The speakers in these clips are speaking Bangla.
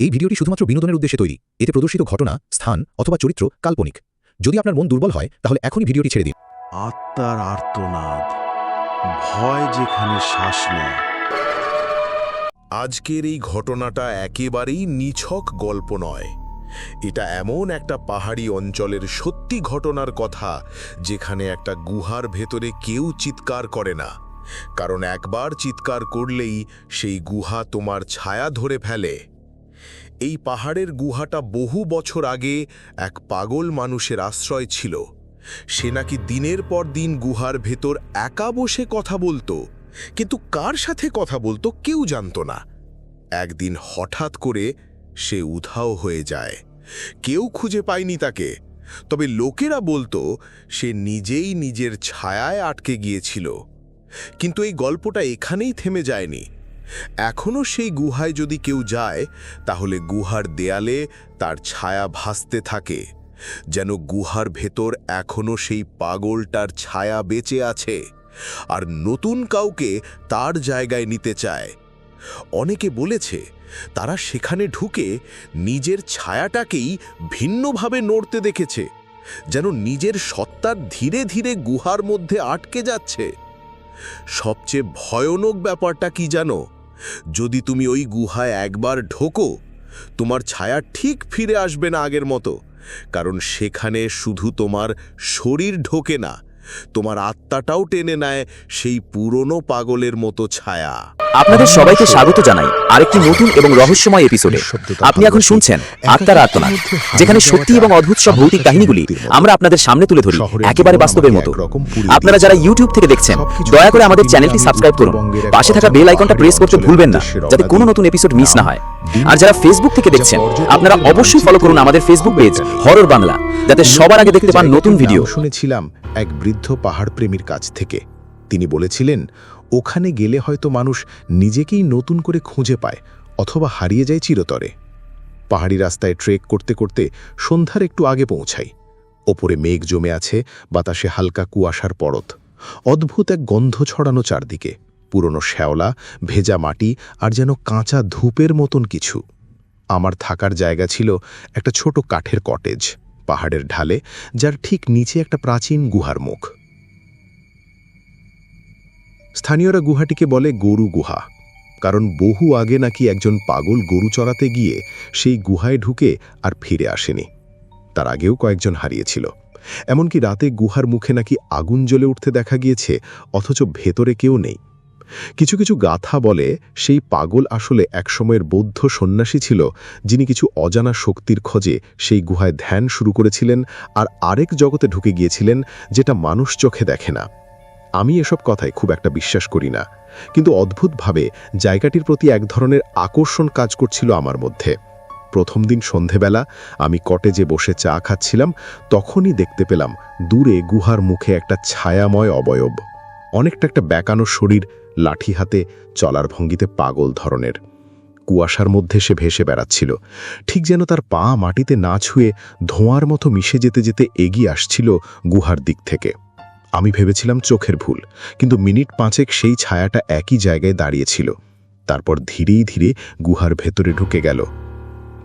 এই ভিডিওটি শুধুমাত্র বিনোদনের উদ্দেশ্যে তৈরি। এতে প্রদর্শিত ঘটনা স্থান অথবা চরিত্র কাল্পনিক। যদি আপনার মন দুর্বল হয় তাহলে এখনই ভিডিওটি ছেড়ে দিন। আত্মার আর্তনাদ। ভয় যেখানে শ্বাস নেয়। আজকের এই ঘটনাটা একেবারেই নিছক গল্প নয়। এটা এমন একটা পাহাড়ি অঞ্চলের সত্যি ঘটনার কথা যেখানে একটা গুহার ভেতরে কেউ চিৎকার করে না। কারণ একবার চিৎকার করলেই সেই গুহা তোমার ছায়া ধরে ফেলে। এই পাহাড়ের গুহাটা বহু বছর আগে এক পাগল মানুষের আশ্রয় ছিল। সে নাকি দিনের পর দিন গুহার ভেতর একা বসে কথা বলতো। কিন্তু কার সাথে কথা বলতো কেউ জানত না। একদিন হঠাৎ করে সে উধাও হয়ে যায়। কেউ খুঁজে পায়নি তাকে। তবে লোকেরা বলতো সে নিজেই নিজের ছায়ায় আটকে গিয়েছিল। কিন্তু এই গল্পটা এখানেই থেমে যায়নি। এখনও সেই গুহায় যদি কেউ যায়, তাহলে গুহার দেয়ালে তার ছায়া ভাসতে থাকে, যেন গুহার ভেতর এখনও সেই পাগলটার ছায়া বেঁচে আছে, আর নতুন কাউকে তার জায়গায় নিতে চায়। অনেকে বলেছে, তারা সেখানে ঢুকে নিজের ছায়াটাকেই ভিন্নভাবে নড়তে দেখেছে, যেন নিজের সত্তার ধীরে ধীরে গুহার মধ্যে আটকে যাচ্ছে। সবচেয়ে ভয়ানক ব্যাপারটা কি জানো? যদি তুমি ওই গুহায় একবার ঢোকো, তোমার ছায়া ঠিক ফিরে আসবে না আগের মতো, কারণ সেখানে শুধু তোমার শরীর ঢোকে না তোমার আত্মাটাও টেনে নেয় সেই পুরনো পাগলের মতো ছায়া। আপনাদের সবাইকে স্বাগত জানাই আরেকটি নতুন এবং রহস্যময় এপিসোডে আপনি এখন শুনছেন আত্মার আত্মনাদ যেখানে সত্যি এবং অদ্ভুত সব ভৌতিক কাহিনীগুলি আমরা আপনাদের সামনে তুলে ধরি একেবারে বাস্তবের মতো। আপনারা যারা ইউটিউব থেকে দেখছেন দয়া করে আমাদের চ্যানেলটি সাবস্ক্রাইব করুন। পাশে থাকা বেল আইকনটা প্রেস করতে ভুলবেন না যাতে কোনো নতুন এপিসোড মিস না হয়। আর যারা ফেসবুক থেকে দেখছেন আপনারা অবশ্যই ফলো করুন আমাদের ফেসবুক পেজ হরর বাংলা যাতে সবার আগে দেখতে পান নতুন ভিডিও শুনেছিলাম। এক বৃদ্ধ পাহাড় প্রেমীর কাছ থেকে। তিনি বলেছিলেন, ওখানে গেলে হয়তো মানুষ নিজেকেই নতুন করে খুঁজে পায়, অথবা হারিয়ে যায় চিরতরে। পাহাড়ি রাস্তায় ট্রেক করতে করতে সন্ধ্যার একটু আগে পৌঁছাই। ওপরে মেঘ জমে আছে, বাতাসে হালকা কুয়াশার পরত। অদ্ভুত এক গন্ধ ছড়ানো চারদিকে। পুরনো শ্যাওলা, ভেজা মাটি, আর যেন কাঁচা ধূপের মতন কিছু। আমার থাকার জায়গা ছিল একটা ছোট কাঠের কটেজ। পাহাড়ের ঢালে, যার ঠিক নিচে একটা প্রাচীন গুহার মুখ। স্থানীয়রা গুহাটিকে বলে গরু গুহা, কারণ বহু আগে নাকি একজন পাগল গরু চড়াতে গিয়ে সেই গুহায় ঢুকে আর ফিরে আসেনি। তার আগেও কয়েকজন হারিয়েছিল। এমনকি রাতে গুহার মুখে নাকি আগুন জ্বলে উঠতে দেখা গিয়েছে, অথচ ভেতরে কেউ নেই। কিছু কিছু গাথা বলে সেই পাগল আসলে একসময়ের বৌদ্ধ সন্ন্যাসী ছিল, যিনি কিছু অজানা শক্তির খোঁজে সেই গুহায় ধ্যান শুরু করেছিলেন আর আরেক জগতে ঢুকে গিয়েছিলেন যেটা মানুষ চোখে দেখে না। আমি এসব কথায় খুব একটা বিশ্বাস করি না, কিন্তু অদ্ভুতভাবে জায়গাটির প্রতি এক ধরনের আকর্ষণ কাজ করছিল আমার মধ্যে। প্রথম দিন সন্ধেবেলা আমি কটেজে বসে চা খাচ্ছিলাম, তখনই দেখতে পেলাম দূরে গুহার মুখে একটা ছায়াময় অবয়ব। অনেকটা একটা বেকানো শরীর লাঠি হাতে চলার ভঙ্গিতে পাগল ধরনের। কুয়াশার মধ্যে সে ভেসে বেড়াচ্ছিল। ঠিক যেন তার পা মাটিতে না ছুঁয়ে ধোঁয়ার মতো মিশে যেতে যেতে এগিয়ে আসছিল গুহার দিক থেকে। আমি ভেবেছিলাম চোখের ভুল, কিন্তু মিনিট পাঁচেক সেই ছায়াটা একই জায়গায় দাঁড়িয়েছিল। তারপর ধীরেই ধীরে গুহার ভেতরে ঢুকে গেল।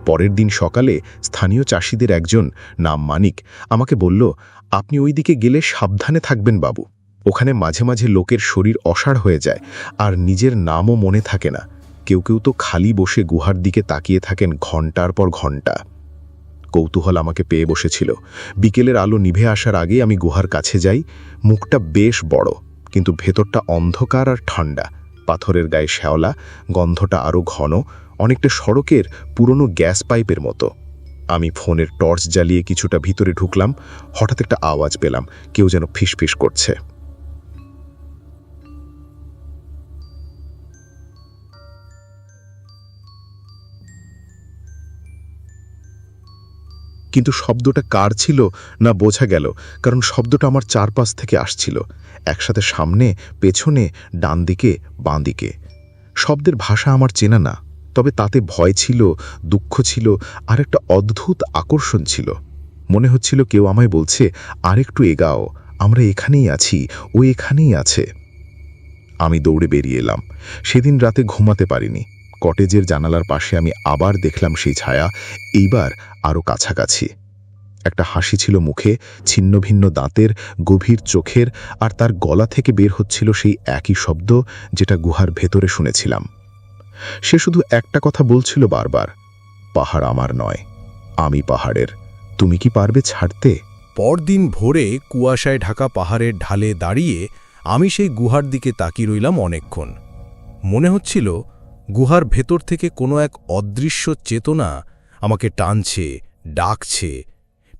পরের দিন সকালে স্থানীয় চাষিদের একজন, নাম মানিক, আমাকে বলল, আপনি ওই দিকে গেলে সাবধানে থাকবেন বাবু। ওখানে মাঝে মাঝে লোকের শরীর অসাড় হয়ে যায়, আর নিজের নামও মনে থাকে না। কেউ কেউ তো খালি বসে গুহার দিকে তাকিয়ে থাকেন ঘণ্টার পর ঘণ্টা কৌতূহল আমাকে পেয়ে বসেছিল। বিকেলের আলো নিভে আসার আগে আমি গুহার কাছে যাই। মুখটা বেশ বড়, কিন্তু ভেতরটা অন্ধকার আর ঠান্ডা। পাথরের গায়ে শ্যাওলা, গন্ধটা আরও ঘন, অনেকটা সড়কের, পুরনো গ্যাস পাইপের মতো। আমি ফোনের টর্চ জ্বালিয়ে কিছুটা ভিতরে ঢুকলাম। হঠাৎ একটা আওয়াজ পেলাম। কেউ যেন ফিসফিস করছে। কিন্তু শব্দটা কার ছিল না বোঝা গেল, কারণ শব্দটা আমার চারপাশ থেকে আসছিল, একসাথে সামনে, পেছনে ডান দিকে বাঁ দিকে শব্দের ভাষা আমার চেনা না, তবে তাতে ভয় ছিল, দুঃখ ছিল, আর একটা অদ্ভুত আকর্ষণ ছিল। মনে হচ্ছিল কেউ আমায় বলছে, আরেকটু এগাও, আমরা এখানেই আছি, ও এখানেই আছে। আমি দৌড়ে বেরিয়ে এলাম। সেদিন রাতে ঘুমাতে পারিনি। কটেজের জানালার পাশে আমি আবার দেখলাম সেই ছায়া, এইবার আরও কাছাকাছি। একটা হাসি ছিল মুখে, ছিন্ন ভিন্ন দাঁতের, গভীর চোখের, আর তার গলা থেকে বের হচ্ছিল সেই একই শব্দ যেটা গুহার ভেতরে শুনেছিলাম। সে শুধু একটা কথা বলছিল বারবার, পাহাড় আমার নয়, আমি পাহাড়ের। তুমি কি পারবে ছাড়তে? পরদিন ভোরে কুয়াশায় ঢাকা পাহাড়ের ঢালে দাঁড়িয়ে আমি সেই গুহার দিকে তাকিয়ে রইলাম অনেকক্ষণ। মনে হচ্ছিল গুহার ভেতর থেকে কোনো এক অদৃশ্য চেতনা আমাকে টানছে, ডাকছে,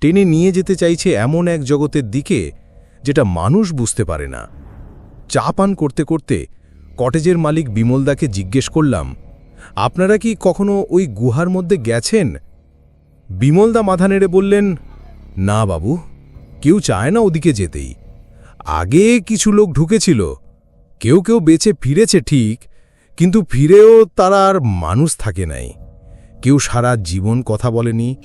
টেনে নিয়ে যেতে চাইছে এমন এক জগতের দিকে যেটা মানুষ বুঝতে পারে না। চা পান করতে করতে কটেজের মালিক বিমলদাকে জিজ্ঞেস করলাম, আপনারা কি কখনো ওই গুহার মধ্যে গেছেন? বিমলদা মাথা নেড়ে বললেন, না বাবু, কেউ চায় না ওদিকে যেতেই। আগে কিছু লোক ঢুকেছিল, কেউ কেউ বেঁচে ফিরেছে ঠিক কিন্তু ফিরেও তারা আর মানুষ থাকে নাই। কেউ সারা জীবন কথা বলেনি,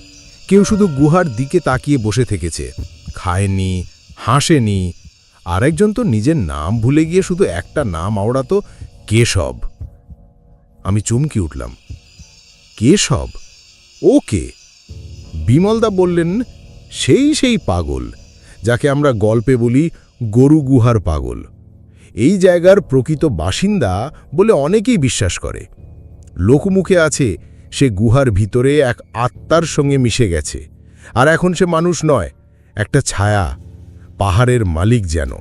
কেউ শুধু গুহার দিকে তাকিয়ে বসে থেকেছে, খায়নি, হাসেনি। আরেকজন তো নিজের নাম ভুলে গিয়ে শুধু একটা নাম আওড়াতো কেশব। আমি চমকি উঠলাম। কেশব? ও কে? বিমলদা বললেন, সেই সেই পাগল, যাকে আমরা গল্পে বলি গরু গুহার পাগল। এই জায়গার প্রকৃত বাসিন্দা বলে অনেকেই বিশ্বাস করে। লোকমুখে আছে, সে গুহার ভিতরে এক আত্মার সঙ্গে মিশে গেছে। আর এখন সে মানুষ নয়, একটা ছায়া, পাহাড়ের মালিক যেন।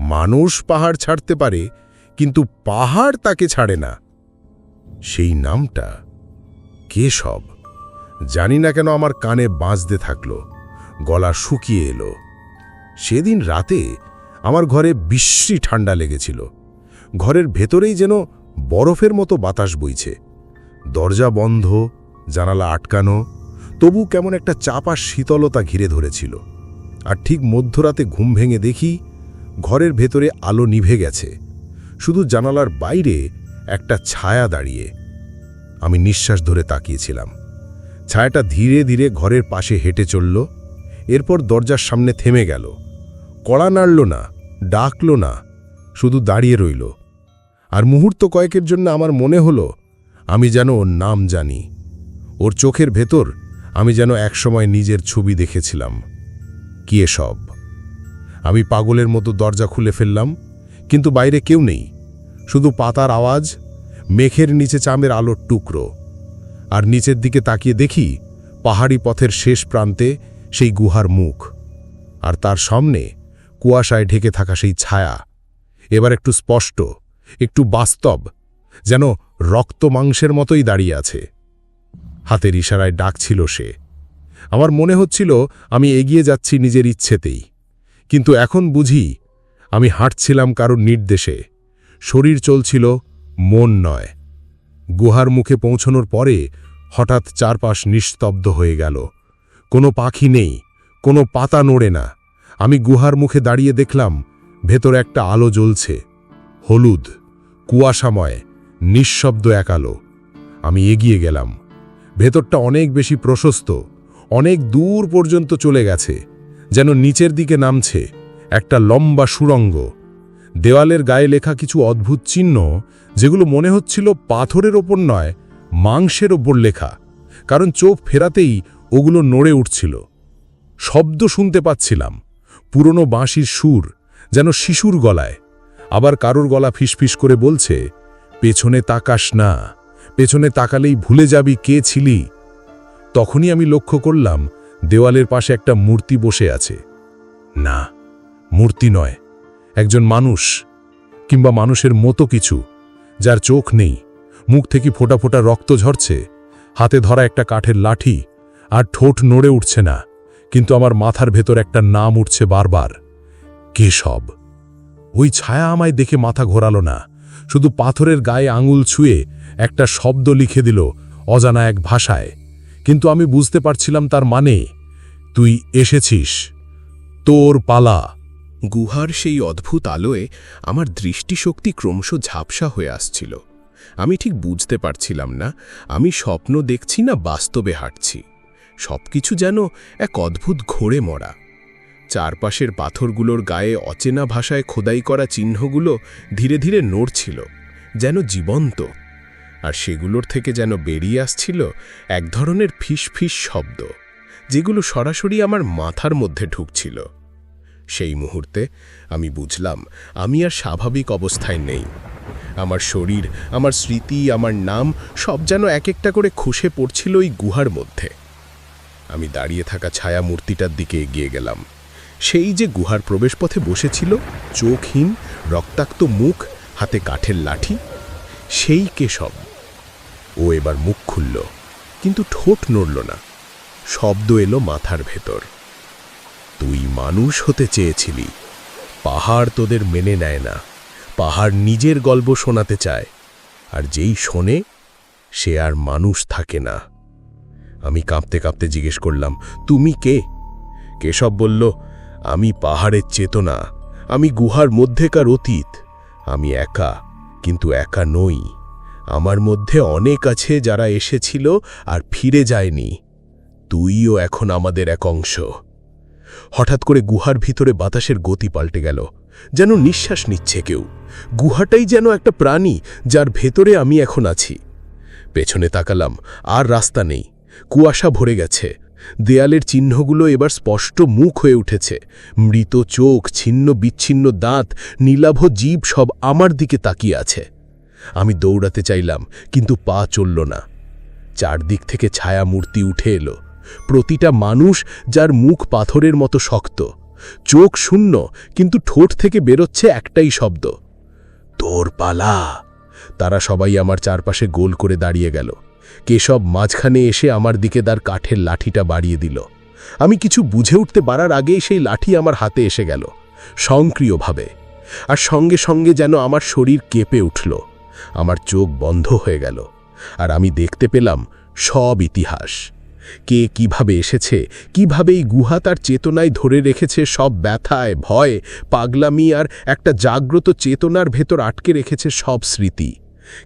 মানুষ পাহাড় ছাড়তে পারে, কিন্তু পাহাড় তাকে ছাড়ে না। সেই নামটা কেশব। জানি না কেন আমার কানে বাঁচতে থাকল, গলা শুকিয়ে এলো। সেদিন রাতে আমার ঘরে বিশ্রী ঠান্ডা লেগেছিল। ঘরের ভেতরেই যেন বরফের মতো বাতাস বইছে। দরজা বন্ধ, জানালা আটকানো, তবু কেমন একটা চাপা শীতলতা ঘিরে ধরেছিল। আর ঠিক মধ্যরাতে ঘুম ভেঙে দেখি ঘরের ভেতরে আলো নিভে গেছে। শুধু জানালার বাইরে একটা ছায়া দাঁড়িয়ে। আমি নিঃশ্বাস ধরে তাকিয়েছিলাম। ছায়াটা ধীরে ধীরে ঘরের পাশে হেঁটে চলল। এরপর দরজার সামনে থেমে গেল। কড়া নাড়ল না। ডাকল না, শুধু দাঁড়িয়ে রইল। আর মুহূর্ত কয়েকের জন্য আমার মনে হলো, আমি যেন ওর নাম জানি। ওর চোখের ভেতর আমি যেন একসময় নিজের ছবি দেখেছিলাম। কি এসব? আমি পাগলের মতো দরজা খুলে ফেললাম, কিন্তু বাইরে কেউ নেই। শুধু পাতার আওয়াজ, মেঘের নিচে চামের আলোর টুকরো। আর নিচের দিকে তাকিয়ে দেখি, পাহাড়ি পথের শেষ প্রান্তে সেই গুহার মুখ। আর তার সামনে কুয়াশায় ঢেকে থাকা সেই ছায়া, এবার একটু স্পষ্ট, একটু বাস্তব, যেন রক্ত মাংসের মতোই দাঁড়িয়ে আছে। হাতের ইশারায় ডাকছিল সে। আমার মনে হচ্ছিল আমি এগিয়ে যাচ্ছি নিজের ইচ্ছেতেই, কিন্তু এখন বুঝি আমি হাঁটছিলাম কারোর নির্দেশে। শরীর চলছিল, মন নয়। গুহার মুখে পৌঁছনোর পরে হঠাৎ চারপাশ নিস্তব্ধ হয়ে গেল। কোনো পাখি নেই, কোনো পাতা নড়ে না। আমি গুহার মুখে দাঁড়িয়ে দেখলাম, ভেতর একটা আলো জ্বলছে। হলুদ, কুয়াশাময়, নিঃশব্দ এক আলো। আমি এগিয়ে গেলাম। ভেতরটা অনেক বেশি প্রশস্ত, অনেক দূর পর্যন্ত চলে গেছে, যেন নিচের দিকে নামছে একটা লম্বা সুরঙ্গ। দেওয়ালের গায়ে লেখা কিছু অদ্ভুত চিহ্ন, যেগুলো মনে হচ্ছিল পাথরের ওপর নয়, মাংসের ওপর লেখা, কারণ চোখ ফেরাতেই ওগুলো নড়ে উঠছিল। শব্দ শুনতে পাচ্ছিলাম। পুরনো বাঁশির সুর যেন শিশুর গলায়। আবার কারোর গলা ফিসফিস করে বলছে, পেছনে তাকাস না, পেছনে তাকালেই ভুলে যাবি কে ছিলি। তখনই আমি লক্ষ্য করলাম, দেওয়ালের পাশে একটা মূর্তি বসে আছে। না, মূর্তি নয়, একজন মানুষ, কিংবা মানুষের মতো কিছু, যার চোখ নেই, মুখ থেকে ফোটা ফোটা রক্ত ঝরছে, হাতে ধরা একটা কাঠের লাঠি, আর ঠোঁট নড়ে উঠছে না। কিন্তু আমার মাথার ভেতর একটা নাম উঠছে বারবার। কেশব ওই ছায়া আমায় দেখে মাথা ঘোরালো না। শুধু পাথরের গায়ে আঙুল ছুঁয়ে একটা শব্দ লিখে দিল অজানা এক ভাষায়। কিন্তু আমি বুঝতে পারছিলাম তার মানে তুই এসেছিস। তোর পালা। গুহার সেই অদ্ভুত আলোয় আমার দৃষ্টিশক্তি ক্রমশ ঝাপসা হয়ে আসছিল। আমি ঠিক বুঝতে পারছিলাম না, আমি স্বপ্ন দেখছি না বাস্তবে হাঁটছি। সবকিছু যেন এক অদ্ভুত ঘোরে মরা। চারপাশের পাথরগুলোর গায়ে অচেনা ভাষায় খোদাই করা চিহ্নগুলো ধীরে ধীরে নড়ছিল, যেন জীবন্ত। আর সেগুলোর থেকে যেন বেরিয়ে আসছিল এক ধরনের ফিসফিস শব্দ, যেগুলো সরাসরি আমার মাথার মধ্যে ঢুকছিল। সেই মুহূর্তে আমি বুঝলাম, আমি আর স্বাভাবিক অবস্থায় নেই। আমার শরীর, আমার স্মৃতি, আমার নাম সব যেন এক একটা করে খসে পড়ছিল ওই গুহার মধ্যে। আমি দাঁড়িয়ে থাকা ছায়া মূর্তিটার দিকে এগিয়ে গেলাম। সেই যে গুহার প্রবেশপথে বসেছিল, চোখহীন, রক্তাক্ত মুখ, হাতে কাঠের লাঠি, সেই কেশব। ও এবার মুখ খুলল, কিন্তু ঠোঁট নড়ল না। শব্দ এলো মাথার ভেতর। তুই মানুষ হতে চেয়েছিলি। পাহাড় তোদের মেনে নেয় না। পাহাড় নিজের গল্প শোনাতে চায়। আর যেই শোনে, সে আর মানুষ থাকে না। আমি কাঁপতে কাঁপতে জিজ্ঞেস করলাম, তুমি কে? কেশব বলল, আমি পাহাড়ের চেতনা। আমি গুহার মধ্যেকার অতীত। আমি একা, কিন্তু একা নই। আমার মধ্যে অনেক আছে যারা এসেছিল আর ফিরে যায়নি। তুইও এখন আমাদের এক অংশ। হঠাৎ করে গুহার ভিতরে বাতাসের গতি পাল্টে গেল, যেন নিঃশ্বাস নিচ্ছে কেউ। গুহাটাই যেন একটা প্রাণী, যার ভেতরে আমি এখন আছি। পেছনে তাকালাম, আর রাস্তা নেই। কুয়াশা ভরে গেছে। দেয়ালের চিহ্নগুলো এবার স্পষ্ট মুখ হয়ে উঠেছে। মৃত চোখ, ছিন্ন বিচ্ছিন্ন দাঁত, নীলাভ জীব সব আমার দিকে তাকিয়ে আছে। আমি দৌড়াতে চাইলাম, কিন্তু পা চলল না। চারদিক থেকে ছায়া মূর্তি উঠে এলো। প্রতিটা মানুষ যার মুখ পাথরের মতো শক্ত। চোখ শূন্য, কিন্তু ঠোঁট থেকে বেরোচ্ছে একটাই শব্দ। তোর পালা! তারা সবাই আমার চারপাশে গোল করে দাঁড়িয়ে গেল। কেশব মাঝখানে এসে আমার দিকে তার কাঠের লাঠিটা বাড়িয়ে দিল। আমি কিছু বুঝে উঠতে পারার আগেই সেই লাঠি আমার হাতে এসে গেল, স্বয়ংক্রিয়ভাবে। আর সঙ্গে সঙ্গে যেন আমার শরীর কেঁপে উঠল, আমার চোখ বন্ধ হয়ে গেল, আর আমি দেখতে পেলাম সব ইতিহাস। কে কীভাবে এসেছে, কীভাবে এই গুহা তার চেতনায় ধরে রেখেছে, সব ব্যথায়, ভয়, পাগলামি আর একটা জাগ্রত চেতনার ভেতর আটকে রেখেছে সব স্মৃতি।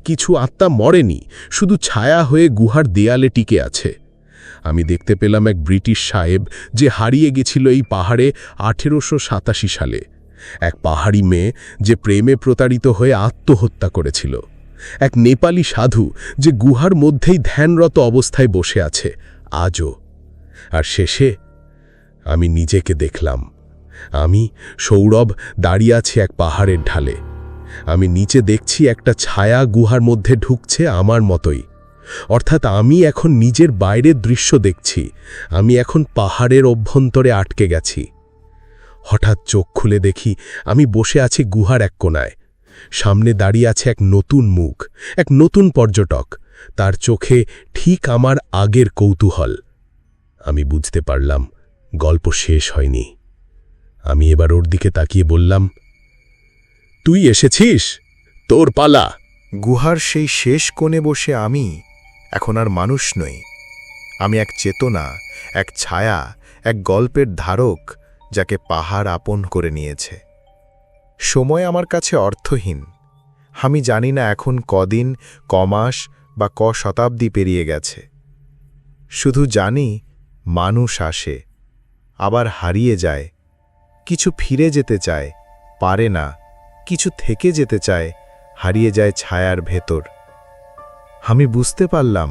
কিছু আত্মা মরেনি, শুধু ছায়া হয়ে গুহার দেয়ালে টিকে আছে। আমি দেখতে পেলাম এক ব্রিটিশ সাহেব যে হারিয়ে গেছিল এই পাহাড়ে আঠেরোশো সাতাশি সালে। এক পাহাড়ি মেয়ে যে প্রেমে প্রতারিত হয়ে আত্মহত্যা করেছিল। এক নেপালি সাধু যে গুহার মধ্যেই ধ্যানরত অবস্থায় বসে আছে, আজও। আর শেষে আমি নিজেকে দেখলাম। আমি, সৌরভ, দাঁড়িয়ে আছি এক পাহাড়ের ঢালে। আমি নিচে দেখছি একটা ছায়া গুহার মধ্যে ঢুকছে আমার মতোই। অর্থাৎ আমি এখন নিজের বাইরের দৃশ্য দেখছি। আমি এখন পাহাড়ের অভ্যন্তরে আটকে গেছি। হঠাৎ চোখ খুলে দেখি আমি বসে আছি গুহার এক কোনায় সামনে দাঁড়িয়ে আছে এক নতুন মুখ, এক নতুন পর্যটক। তার চোখে ঠিক আমার আগের কৌতূহল। আমি বুঝতে পারলাম গল্প শেষ হয়নি। আমি এবার ওর দিকে তাকিয়ে বললাম তুই এসেছিস? তোর পালা। গুহার সেই শেষ কোণে বসে আমি, এখন আর মানুষ নই। আমি এক চেতনা, এক ছায়া, এক গল্পের ধারক যাকে পাহাড় আপন করে নিয়েছে। সময় আমার কাছে অর্থহীন। আমি জানি না এখন কদিন, কমাস বা ক শতাব্দী পেরিয়ে গেছে। শুধু জানি মানুষ আসে, আবার হারিয়ে যায়, কিছু ফিরে যেতে চায়, পারে না। কিছু থেকে যেতে চায়, হারিয়ে যায় ছায়ার ভেতর। আমি বুঝতে পারলাম,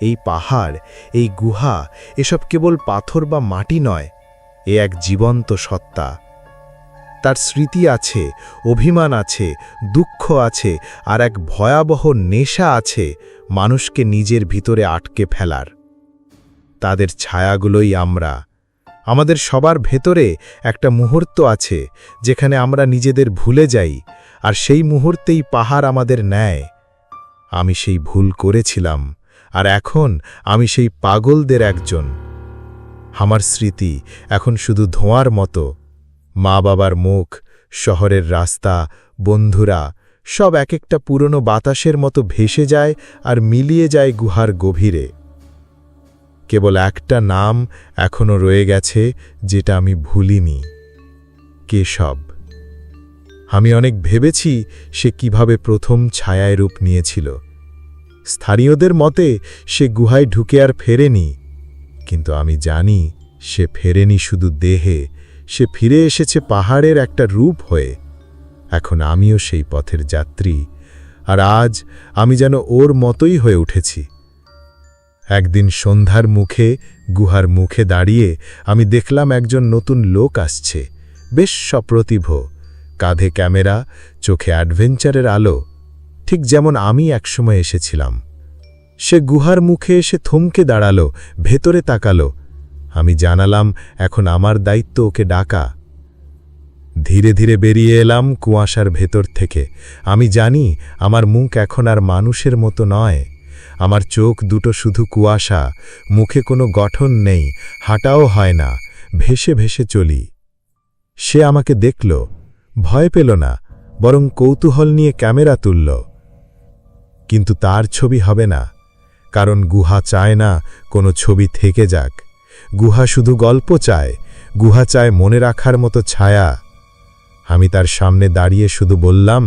এই পাহাড়, এই গুহা, এসব কেবল পাথর বা মাটি নয়, এ এক জীবন্ত সত্তা। তার স্মৃতি আছে, অভিমান আছে, দুঃখ আছে, আর এক ভয়াবহ নেশা আছে মানুষকে নিজের ভিতরে আটকে ফেলার। তাদের ছায়াগুলোই আমরা। আমাদের সবার ভেতরে একটা মুহূর্ত আছে, যেখানে আমরা নিজেদের ভুলে যাই, আর সেই মুহূর্তেই পাহাড় আমাদের নেয়। আমি সেই ভুল করেছিলাম, আর এখন আমি সেই পাগলদের একজন। আমার স্মৃতি এখন শুধু ধোঁয়ার মতো। মা বাবার মুখ, শহরের রাস্তা, বন্ধুরা, সব এক একটা পুরনো বাতাসের মতো ভেসে যায় আর মিলিয়ে যায় গুহার গভীরে। কেবল একটা নাম এখনও রয়ে গেছে যেটা আমি ভুলিনি। কেশব। আমি অনেক ভেবেছি সে কীভাবে প্রথম ছায়ায় রূপ নিয়েছিল। স্থানীয়দের মতে সে গুহায় ঢুকে আর ফেরেনি, কিন্তু আমি জানি সে ফেরেনি শুধু দেহে, সে ফিরে এসেছে পাহাড়ের একটা রূপ হয়ে। এখন আমিও সেই পথের যাত্রী, আর আজ আমি যেন ওর মতোই হয়ে উঠেছি। একদিন সন্ধ্যার মুখে, গুহার মুখে দাঁড়িয়ে আমি দেখলাম একজন নতুন লোক আসছে। বেশ সপ্রতিভ। কাঁধে ক্যামেরা, চোখে অ্যাডভেঞ্চারের আলো। ঠিক যেমন আমি একসময় এসেছিলাম। সে গুহার মুখে এসে থমকে দাঁড়াল, ভেতরে তাকালো। আমি জানালাম, এখন আমার দায়িত্ব ওকে ডাকা। ধীরে ধীরে বেরিয়ে এলাম কুয়াশার ভেতর থেকে। আমি জানি, আমার মুখ এখন আর মানুষের মতো নয়। আমার চোখ দুটো শুধু কুয়াশা, মুখে কোনো গঠন নেই, হাঁটাও হয় না, ভেসে ভেসে চলি। সে আমাকে দেখল, ভয় পেল না, বরং কৌতূহল নিয়ে ক্যামেরা তুলল। কিন্তু তার ছবি হবে না, কারণ গুহা চায় না কোনো ছবি থেকে যাক। গুহা শুধু গল্প চায়, গুহা চায় মনে রাখার মতো ছায়া। আমি তার সামনে দাঁড়িয়ে শুধু বললাম,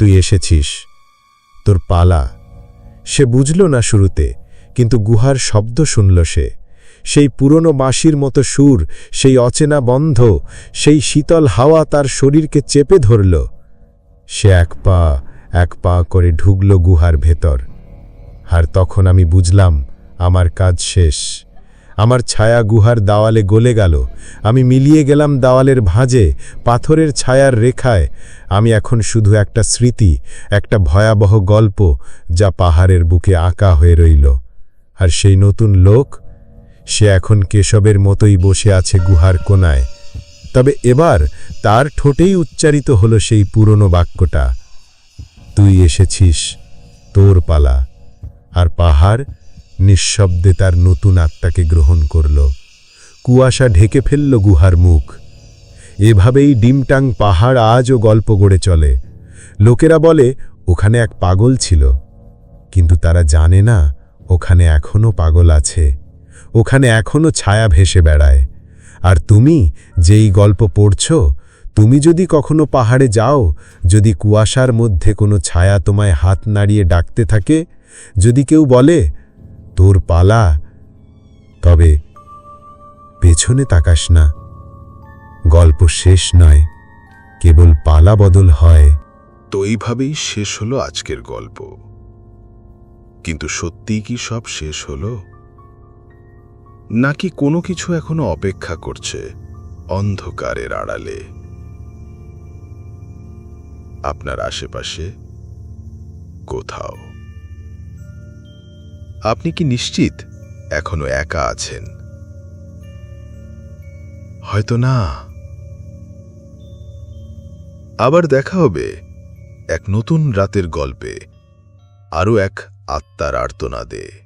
তুই এসেছিস, তোর পালা। সে বুঝল না শুরুতে, কিন্তু গুহার শব্দ শুনল সে। সেই পুরনো বাঁশির মতো সুর, সেই অচেনা বন্ধ, সেই শীতল হাওয়া তার শরীরকে চেপে ধরল। সে এক পা এক পা করে ঢুকল গুহার ভেতর। আর তখন আমি বুঝলাম, আমার কাজ শেষ। আমার ছায়া গুহার দাওয়ালে গলে গেল। আমি মিলিয়ে গেলাম দাওয়ালের ভাঁজে, পাথরের ছায়ার রেখায়। আমি এখন শুধু একটা স্মৃতি, একটা ভয়াবহ গল্প যা পাহাড়ের বুকে আঁকা হয়ে রইল। আর সেই নতুন লোক, সে এখন কেশবের মতোই বসে আছে গুহার কোনায় তবে এবার তার ঠোঁটেই উচ্চারিত হলো সেই পুরনো বাক্যটা, তুই এসেছিস তোর পালা, আর পাহাড় নিঃশব্দে তার নতুন আত্মাকে গ্রহণ করল। কুয়াশা ঢেকে ফেলল গুহার মুখ। এভাবেই ডিমটাং পাহাড় আজও গল্প গড়ে চলে। লোকেরা বলে, ওখানে এক পাগল ছিল। কিন্তু তারা জানে না, ওখানে এখনও পাগল আছে। ওখানে এখনও ছায়া ভেসে বেড়ায়। আর তুমি যেই গল্প পড়ছ, তুমি যদি কখনো পাহাড়ে যাও, যদি কুয়াশার মধ্যে কোনো ছায়া তোমায় হাত নাড়িয়ে ডাকতে থাকে, যদি কেউ বলে তোর পালা, তবে পেছনে তাকাস না। গল্প শেষ নয়, কেবল পালা বদল হয়। তো এইভাবেই শেষ হলো আজকের গল্প। কিন্তু সত্যিই কি সব শেষ হলো? নাকি কোনো কিছু এখনও অপেক্ষা করছে অন্ধকারের আড়ালে? আপনার আশেপাশে কোথাও। আপনি কি নিশ্চিত এখনও একা আছেন? হয়তো না। আবার দেখা হবে এক নতুন রাতের গল্পে, আরও এক আত্মার আর্তনাদে।